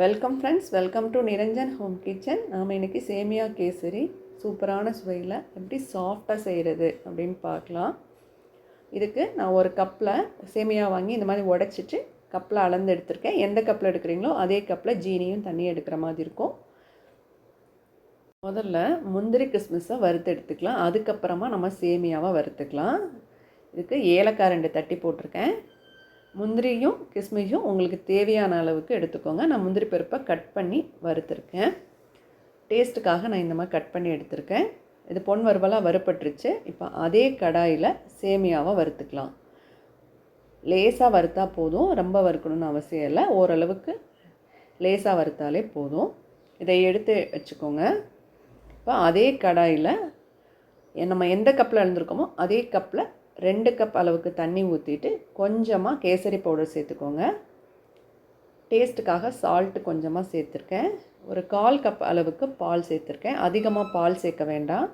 Welcome friends welcome to Niranjan home kitchen நாம் இன்றைக்கி சேமியா கேசரி சூப்பரான சுவையில் எப்படி சாஃப்டாக செய்கிறது அப்படின்னு பார்க்கலாம். இதுக்கு நான் ஒரு கப்பில் சேமியா வாங்கி இந்த மாதிரி உடச்சிட்டு கப்பில் அளந்து எடுத்திருக்கேன். எந்த கப்பில் எடுக்கிறீங்களோ அதே கப்பில் ஜீனியும் தண்ணியும் எடுக்கிற மாதிரி இருக்கும். முதல்ல முந்திரி கிறிஸ்மஸை வறுத்து எடுத்துக்கலாம். அதுக்கப்புறமா நம்ம சேமியாவை வறுத்துக்கலாம். இதுக்கு ஏலக்காய் ரெண்டு தட்டி போட்டிருக்கேன். முந்திரியும் கிஸ்மியும் உங்களுக்கு தேவையான அளவுக்கு எடுத்துக்கோங்க. நான் முந்திரி பருப்பை கட் பண்ணி வறுத்துருக்கேன். டேஸ்ட்டுக்காக நான் இந்த மாதிரி கட் பண்ணி எடுத்திருக்கேன். இது பொன் வறுவலாக வறுப்பட்டுருச்சு இப்போ அதே கடாயில் சேமியாவை வறுத்துக்கலாம். லேசாக வறுத்தா போதும். ரொம்ப வறுக்கணும்னு அவசியம் இல்லை. ஓரளவுக்கு லேசாக வறுத்தாலே போதும். இதை எடுத்து வச்சுக்கோங்க. இப்போ அதே கடாயில் நம்ம எந்த கப்பில் எழுந்திருக்கோமோ அதே கப்பில் ரெண்டு கப் அளவுக்கு தண்ணி ஊற்றிட்டு கொஞ்சமாக கேசரி பவுடர் சேர்த்துக்கோங்க. டேஸ்ட்டுக்காக சால்ட்டு கொஞ்சமாக சேர்த்துருக்கேன். ஒரு கால் கப் அளவுக்கு பால் சேர்த்துருக்கேன். அதிகமாக பால் சேர்க்க வேண்டாம்.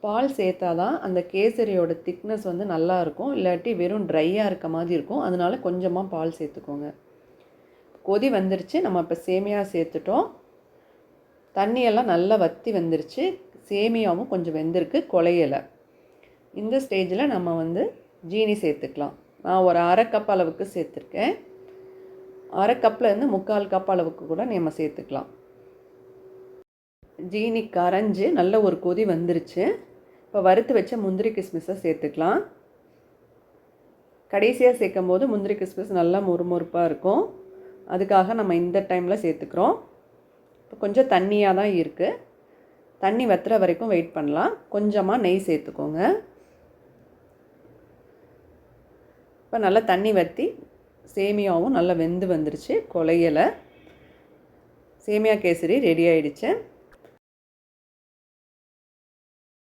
பால் சேர்த்தா தான் அந்த கேசரியோட திக்னஸ் வந்து நல்லா இருக்கும். இல்லாட்டி வெறும் ட்ரையாக இருக்க மாதிரி இருக்கும். அதனால கொஞ்சமாக பால் சேர்த்துக்கோங்க. கொதி வந்துருச்சு. நம்ம இப்போ சேமியா சேர்த்துட்டோம். தண்ணியெல்லாம் நல்லா வற்றி வந்துருச்சு. சேமியாவும் கொஞ்சம் வெந்திருக்கு. குலையலை. இந்த ஸ்டேஜில் நம்ம வந்து ஜீனி சேர்த்துக்கலாம். நான் ஒரு அரை கப் அளவுக்கு சேர்த்துருக்கேன். அரை கப்லேருந்து முக்கால் கப் அளவுக்கு கூட நம்ம சேர்த்துக்கலாம். ஜீனி கரைஞ்சி நல்ல ஒரு கொதி வந்துருச்சு. இப்போ வறுத்து வச்ச முந்திரி கிஸ்மிஸை சேர்த்துக்கலாம். கடைசியாக சேர்க்கும் போது முந்திரி கிஸ்மிஸ் நல்லா முறுமுறுப்பாக இருக்கும். அதுக்காக நம்ம இந்த டைமில் சேர்த்துக்கிறோம். இப்போ கொஞ்சம் தண்ணியாக தான் இருக்குது தண்ணி வத்துற வரைக்கும் வெயிட் பண்ணலாம். கொஞ்சமாக நெய் சேர்த்துக்கோங்க. இப்போ நல்லா தண்ணி வற்றி சேமியாவும் நல்லா வெந்து வந்துருச்சு கொலையலை. சேமியா கேசரி ரெடி ஆயிடுச்சு.